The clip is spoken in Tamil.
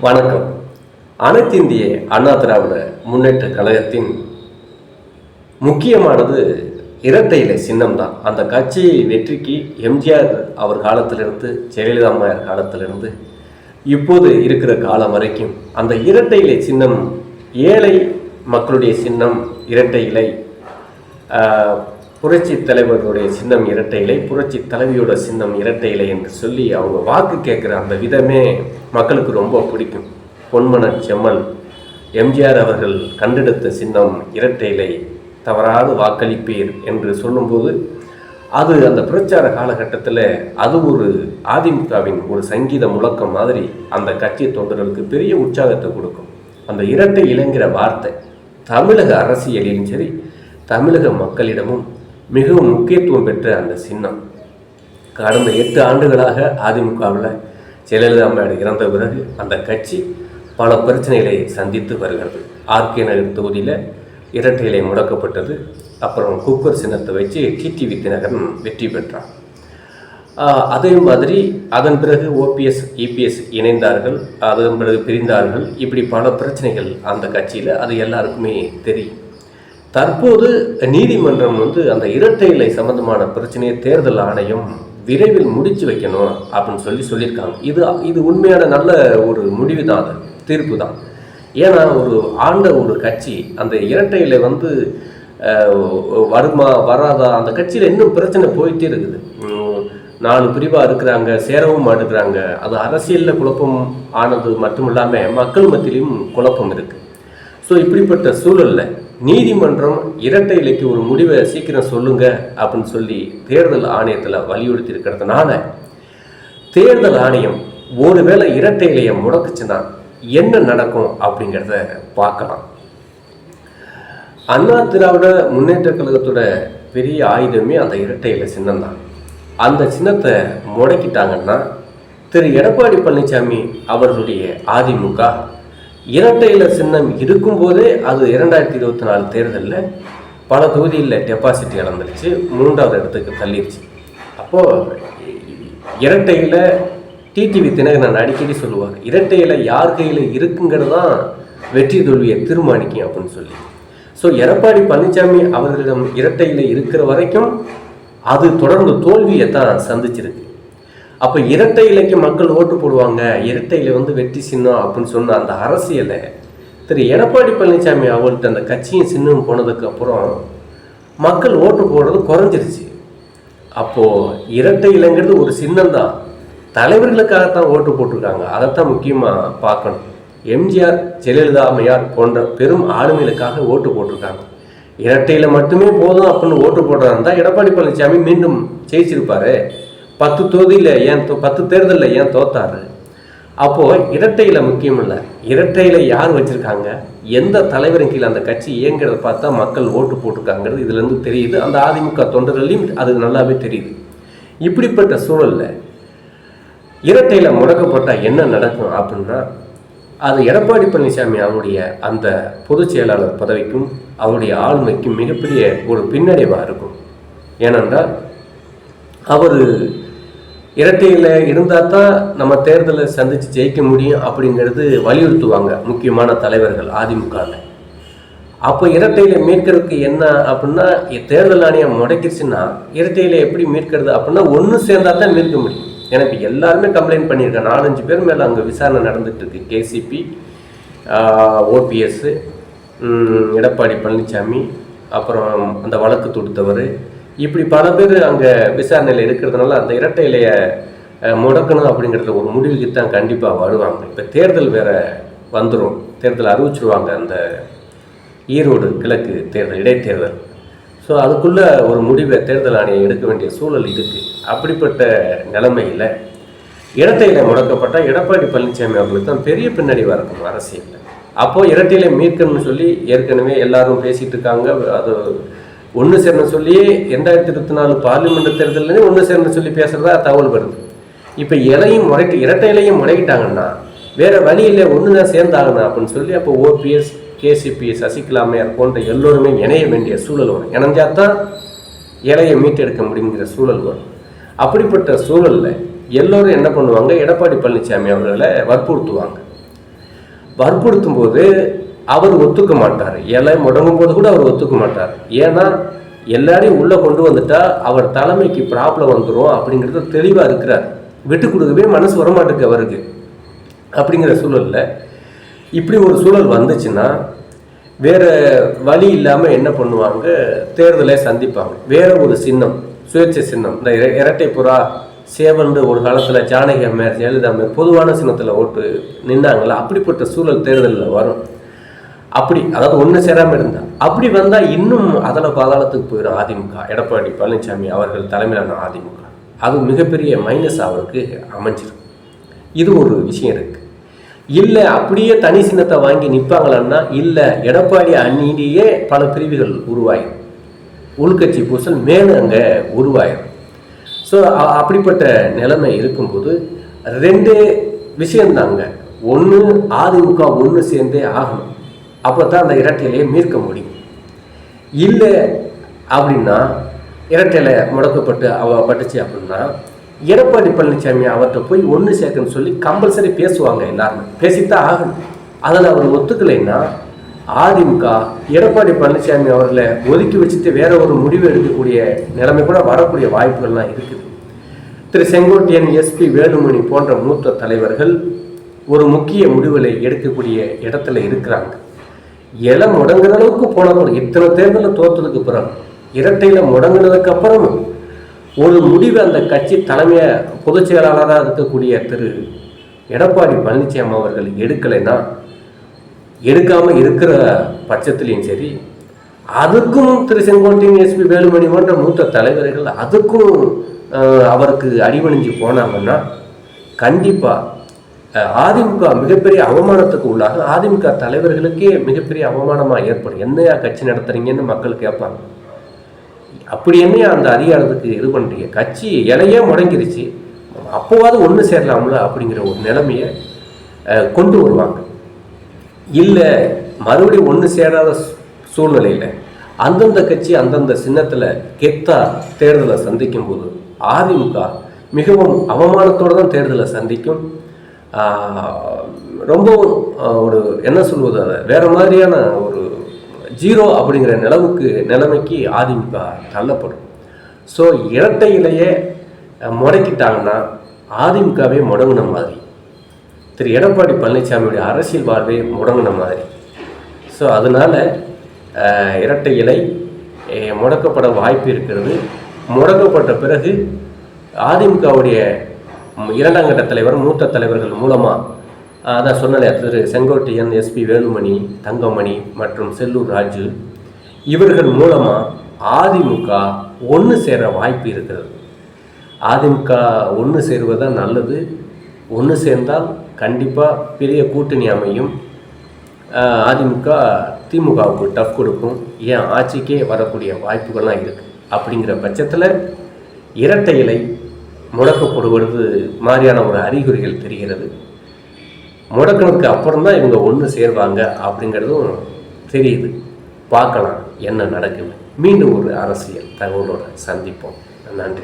வணக்கம். அனைத்து இந்திய அண்ணா திராவிட முன்னேற்ற கழகத்தின் முக்கியமானது இரட்டை இலை சின்னம் தான் அந்த கட்சி வெற்றிக்கு எம்ஜிஆர் அவர் காலத்திலிருந்து ஜெயலலிதா அம்மையார் காலத்திலிருந்து இப்போது இருக்கிற காலம் வரைக்கும் அந்த இரட்டை இலை சின்னம் ஏழை மக்களுடைய சின்னம் இரட்டை இலை புரட்சி தலைவர்களுடைய சின்னம் இரட்டை இலை புரட்சி தலைவியோட சின்னம் இரட்டை இலை என்று சொல்லி அவங்க வாக்கு கேட்குற அந்த விதமே மக்களுக்கு ரொம்ப பிடிக்கும். பொன்மன செம்மல் எம்ஜிஆர் அவர்கள் கண்டெடுத்த சின்னம் இரட்டை இலை தவறாது வாக்களிப்பீர் என்று சொல்லும்போது அது அந்த பிரச்சார காலகட்டத்தில் அது ஒரு அதிமுகவின் ஒரு சங்கீத முழக்கம் மாதிரி அந்த கட்சி தொண்டர்களுக்கு பெரிய உற்சாகத்தை கொடுக்கும். அந்த இரட்டை இளைஞர வார்த்தை தமிழக அரசியலிலும் சரி தமிழக மக்களிடமும் மிகவும் முக்கியத்துவம் பெற்ற அந்த சின்னம். கடந்த எட்டு ஆண்டுகளாக அதிமுகவில் ஜெயலலிதா அம்மையார் இறந்த பிறகு அந்த கட்சி பல பிரச்சனைகளை சந்தித்து வருகிறது. ஆர்கே நகர் தொகுதியில் இரட்டை இலை முடக்கப்பட்டது. அப்புறம் குக்கர் சின்னத்தை வச்சு டிடி தினகரன் வெற்றி பெற்றார். அதே மாதிரி அதன் பிறகு ஓபிஎஸ் இபிஎஸ் இணைந்தார்கள். அதன் பிறகு பிரிந்தார்கள். இப்படி பல பிரச்சனைகள் அந்த கட்சியில் அது எல்லாருக்குமே தெரியும். தற்போது நீதிமன்றம் வந்து அந்த இரட்டை இலை சம்பந்தமான பிரச்சனையை தேர்தல் ஆணையம் விரைவில் முடிச்சு வைக்கணும் அப்படின்னு சொல்லி சொல்லியிருக்காங்க. இது இது உண்மையான நல்ல ஒரு முடிவு தான் அது. தீர்ப்பு தான். ஏன்னா ஒரு ஆண்ட ஒரு கட்சி அந்த இரட்டை இலை வந்து வருமா வராதா அந்த கட்சியில் இன்னும் பிரச்சனை போயிட்டே இருக்குது. நாலு பிரிவாக இருக்கிறாங்க சேரவும் மாட்டுக்கிறாங்க அது அரசியலில் குழப்பம் ஆனது மட்டும் இல்லாமல் மக்கள் மத்தியிலையும் குழப்பம் இருக்குது ஸோ இப்படிப்பட்ட சூழலில் நீதிமன்றம் இரட்டை இலைக்கு ஒரு முடிவை சீக்கிரம் சொல்லுங்க அப்படின்னு சொல்லி தேர்தல் ஆணையத்தில் வலியுறுத்தி இருக்கிறதுனால தேர்தல் ஆணையம் ஒருவேளை இரட்டை இலையை முடக்குச்சுன்னா என்ன நடக்கும் அப்படிங்கிறத பார்க்கலாம். அண்ணா திராவிட முன்னேற்ற கழகத்தோட பெரிய ஆயுதமே அந்த இரட்டை இலை சின்னம் தான் அந்த சின்னத்தை முடக்கிட்டாங்கன்னா திரு எடப்பாடி பழனிசாமி அவர்களுடைய அதிமுக இரட்டை இலை சின்னம் இருக்கும்போதே அது இரண்டாயிரத்தி இருபத்தி நாலு தேர்தலில் பல தொகுதியில் டெபாசிட் இழந்துருச்சு. மூன்றாவது இடத்துக்கு தள்ளிடுச்சு அப்போது இரட்டையில் டிடிவி தினகரன் அடிக்கடி சொல்லுவார் இரட்டையில் யார் கையில் இருக்குங்கிறது தான் வெற்றி தோல்வியை தீர்மானிக்கும் அப்படின்னு சொல்லி. ஸோ எடப்பாடி பழனிசாமி அவர்களிடம் இரட்டையில் இருக்கிற வரைக்கும் அது தொடர்ந்து தோல்வியை தான் சந்திச்சிருக்கு. அப்போ இரட்டை இலைக்கு மக்கள் ஓட்டு போடுவாங்க. இரட்டை இலை வந்து வெற்றி சின்னம் அப்படின்னு சொன்ன அந்த அரசியலை திரு எடப்பாடி பழனிசாமி அவர்கிட்ட அந்த கட்சியும் சின்னம் போனதுக்கு அப்புறம் மக்கள் ஓட்டு போடுறது குறைஞ்சிருச்சு. அப்போது இரட்டை இலைங்கிறது ஒரு சின்னம் தான். தலைவர்களுக்காகத்தான் ஓட்டு போட்டிருக்காங்க. அதைத்தான் முக்கியமாக பார்க்கணும். எம்ஜிஆர் ஜெயலலிதா அம்மையார் போன்ற பெரும் ஆளுமைகளுக்காக ஓட்டு போட்டிருக்காங்க. இரட்டையில் மட்டுமே போதும் அப்படின்னு ஓட்டு போடுறதா இருந்தால் எடப்பாடி பழனிசாமி மீண்டும் ஜெயிச்சிருப்பாரு. பத்து தொகுதியில் ஏன் தோ- பத்து தேர்தலில் ஏன் தோத்தாரு? அப்போது இரட்டையில் முக்கியம் இல்லை. இரட்டையில் யார் வச்சுருக்காங்க? எந்த தலைவரின் கீழே அந்த கட்சி இயங்குறத பார்த்தா மக்கள் ஓட்டு போட்டிருக்காங்கிறது இதுலேருந்து தெரியுது. அந்த அதிமுக தொண்டர்களையும் அது நல்லாவே தெரியுது. இப்படிப்பட்ட சூழலில் இரட்டையில் முடக்கப்பட்டால் என்ன நடக்கும் அப்படின்னா அது எடப்பாடி பழனிசாமி அவருடைய அந்த பொதுச் செயலாளர் பதவிக்கும் அவருடைய ஆளுமைக்கும் மிகப்பெரிய ஒரு பின்னடைவாக இருக்கும். ஏனென்றால் அவர் இரட்டையில் இருந்தால் தான் நம்ம தேர்தலை சந்தித்து ஜெயிக்க முடியும் அப்படிங்கிறது வலியுறுத்துவாங்க முக்கியமான தலைவர்கள் அதிமுகவில் அப்போ இரட்டையில் மீட்கிறதுக்கு என்ன அப்படின்னா தேர்தல் ஆணையம் முடக்கிடுச்சுன்னா இரட்டையில் எப்படி மீட்கிறது அப்படின்னா ஒன்று சேர்ந்தால் தான் மீட்க முடியும். எனக்கு எல்லாருமே கம்ப்ளைண்ட் பண்ணியிருக்கேன். நாலஞ்சு பேர் மேலே அங்கே விசாரணை நடந்துகிட்ருக்கு. கேசிபி ஓபிஎஸ்ஸு எடப்பாடி பழனிசாமி அப்புறம் அந்த வழக்கு தொடுத்தவர் இப்படி பல பேர் அங்கே விசாரணையில் இருக்கிறதுனால அந்த இரட்டை இலையை முடக்கணும் அப்படிங்கிறது ஒரு முடிவுக்கு தான் கண்டிப்பாக வருவாங்க. இப்போ தேர்தல் வேற வந்துடும் தேர்தல் அறிவிச்சிருவாங்க அந்த ஈரோடு கிழக்கு தேர்தல் இடைத்தேர்தல். ஸோ அதுக்குள்ளே ஒரு முடிவை தேர்தல் ஆணையம் எடுக்க வேண்டிய சூழல் இருக்குது அப்படிப்பட்ட நிலைமையில் இரட்டையில முடக்கப்பட்ட எடப்பாடி பழனிசாமி அவர்களுக்கு தான் பெரிய பின்னணி வரணும் அரசியலில். அப்போது இரட்டையில மீட்கணும்னு சொல்லி ஏற்கனவே எல்லாரும் பேசிகிட்டு இருக்காங்க. அது ஒன்று சேரணும் சொல்லி ரெண்டாயிரத்தி இருபத்தி நாலு பார்லிமெண்ட் தேர்தல்லே ஒன்று சேரணும் சொல்லி பேசுகிறதா தகவல் வருது. இப்போ இலையும் முறைக்கு இரட்டை இலையும் முடக்கிட்டாங்கன்னா வேற வழி இல்லை ஒன்று தான் சேர்ந்தாகணும் அப்படின்னு சொல்லி அப்போ ஓபிஎஸ் கேசிபி சசிகலாமையார் போன்ற எல்லோருமே இணைய வேண்டிய சூழல் வரும். இணைஞ்சா தான் இலையை மீட்டெடுக்க முடியுங்கிற சூழல் வரும். அப்படிப்பட்ட சூழலில் எல்லோரும் என்ன பண்ணுவாங்க? எடப்பாடி பழனிசாமி அவர்களை வற்புறுத்துவாங்க. வற்புறுத்தும் போது அவர் ஒத்துக்க மாட்டார். எல்லாம் முடங்கும் போது கூட அவர் ஒத்துக்க மாட்டார். ஏன்னா எல்லாரையும் உள்ளே கொண்டு வந்துட்டா அவர் தலைமைக்கு ப்ராப்ளம் வந்துடும் அப்படிங்கிறது தெளிவாக இருக்கிறார். விட்டு கொடுக்கவே மனசு வரமாட்டுக்கு அவருக்கு. அப்படிங்கிற சூழலில் இப்படி ஒரு சூழல் வந்துச்சுன்னா வேற வழி இல்லாமல் என்ன பண்ணுவாங்க? தேர்தலை சந்திப்பாங்க. வேற ஒரு சின்னம் சுயேட்சை சின்னம். இந்த இர- இரட்டை புறா சேவல்னு ஒரு காலத்தில் ஜானகி அம்மையார் ஜெயலலிதா அம்மையார் பொதுவான சின்னத்தில் ஓட்டு நின்னாங்களா? அப்படிப்பட்ட சூழல் தேர்தலில் வரும். அப்படி அதாவது ஒன்று சேராமல் இருந்தா. அப்படி வந்தால் இன்னும் அதில் பாதாளத்துக்கு போயிடும் அதிமுக. எடப்பாடி பழனிசாமி அவர்கள் தலைமையிலான அதிமுக. அது மிகப்பெரிய மைனஸ் அவருக்கு அமைஞ்சிருக்கும் இது ஒரு விஷயம் இருக்கு. இல்லை அப்படியே தனி சின்னத்தை வாங்கி நிற்பாங்களான்னா இல்லை எடப்பாடி அணியிலேயே பல பிரிவுகள் உருவாயிடும் உள்கட்சி பூசல் மேலும் அங்கே உருவாயிடும் ஸோ அப்படிப்பட்ட நிலைமை இருக்கும்போது ரெண்டு விஷயம்தாங்க. ஒன்று அதிமுக ஒன்று சேர்ந்தே ஆகணும். அப்போ தான் அந்த இரட்டையிலையை மீட்க முடியும். இல்லை அப்படின்னா இரட்டையில முடக்கப்பட்டு அவ பட்டுச்சு அப்படின்னா எடப்பாடி பழனிசாமி அவர்கிட்ட போய் ஒன்று சேர்க்கணும்னு சொல்லி கம்பல்சரி பேசுவாங்க எல்லாருமே. பேசித்தான் ஆகணும். அதில் அவர் ஒத்துக்கலைன்னா அதிமுக எடப்பாடி பழனிசாமி அவர்களை ஒதுக்கி வச்சுட்டு வேற ஒரு முடிவு எடுக்கக்கூடிய நிலைமை கூட வரக்கூடிய வாய்ப்புகள்லாம் இருக்குது. திரு செங்கோட்டையன் எஸ்பி வேலுமணி போன்ற மூத்த தலைவர்கள் ஒரு முக்கிய முடிவுகளை எடுக்கக்கூடிய இடத்துல இருக்கிறாங்க. இலை முடங்குற அளவுக்கு போனவங்க இத்தனை தேர்தலில் தோற்றதுக்கு பிறகு இரட்டையில் முடங்குனதுக்கு ஒரு முடிவு அந்த கட்சி தலைமைய பொதுச் செயலாளராக இருக்கக்கூடிய திரு. எடப்பாடி பழனிசாமி அவர்கள் எடுக்கலைன்னா எடுக்காமல் இருக்கிற பட்சத்துலேயும் சரி அதுக்கும் திரு. செங்கோட்டையன் எஸ்பி வேலுமணி போன்ற மூத்த தலைவர்கள் அதுக்கும் அவருக்கு அடிபணிஞ்சு போனாங்கன்னா கண்டிப்பாக அதிமுக மிகப்பெரிய அவமானத்துக்கு உள்ளாக அதிமுக தலைவர்களுக்கே மிகப்பெரிய அவமானமாக ஏற்படும். என்னையா கட்சி நடத்துறீங்கன்னு மக்கள் கேட்பாங்க. அப்படி என்னையா அந்த அதிகாரத்துக்கு இது பண்ணுறீங்க கட்சி இலையே முடங்கிருச்சு. அப்போவாது ஒன்று சேரலாம்ல அப்படிங்கிற ஒரு நிலைமையை கொண்டு வருவாங்க. இல்லை மறுபடியும் ஒன்று சேராத சூ- சூழ்நிலையில் அந்தந்த கட்சி அந்தந்த சின்னத்தில் கெத்தா தேர்தலை சந்திக்கும் போது அதிமுக மிகவும் அவமானத்தோடு தான் தேர்தலை சந்திக்கும். ரொம்பவும் ஒரு என்ன சொல்வது அதை? வேற மாதிரியான ஒரு ஜீரோ அப்படிங்கிற நிலவுக்கு நிலைமைக்கு அதிமுக தள்ளப்படும். ஸோ இரட்டையிலேயே அஹ், முடக்கிட்டாங்கன்னா அதிமுகவே முடங்கின மாதிரி. திரு. எடப்பாடி பழனிசாமியுடைய அரசியல் வாழ்வே முடங்கின மாதிரி. ஸோ அதனால இரட்டை இலை முடக்கப்பட வாய்ப்பு இருக்கிறது. முடக்கப்பட்ட பிறகு அதிமுகவுடைய இரண்டாம் கட்ட தலைவர் மூத்த தலைவர்கள் மூலமாக அதான் சொன்னல திரு செங்கோட்டையன் எஸ்பி வேலுமணி தங்கமணி மற்றும் செல்லூர் ராஜு இவர்கள் மூலமாக அதிமுக ஒன்று சேர வாய்ப்பு இருக்கிறது. அதிமுக ஒன்று சேருவதுதான் நல்லது. ஒன்று சேர்ந்தால் கண்டிப்பாக பெரிய கூட்டணி அமையும். அதிமுக திமுகவுக்கு டஃப் கொடுக்கும். ஏன்? ஆட்சிக்கே வரக்கூடிய வாய்ப்புகள்லாம் இருக்குது அப்படிங்கிற பட்சத்தில் இரட்டை இலை முடக்கப்படுவது மாதிரியான ஒரு அறிகுறிகள் தெரிகிறது. முடக்கினதுக்கு அப்புறம் தான் இவங்க ஒன்று சேர்வாங்க அப்படிங்கிறதும் தெரியுது. பார்க்கலாம் என்ன நடக்குது. மீண்டும் ஒரு அரசியல் தகவலோட சந்திப்போம். நன்றி.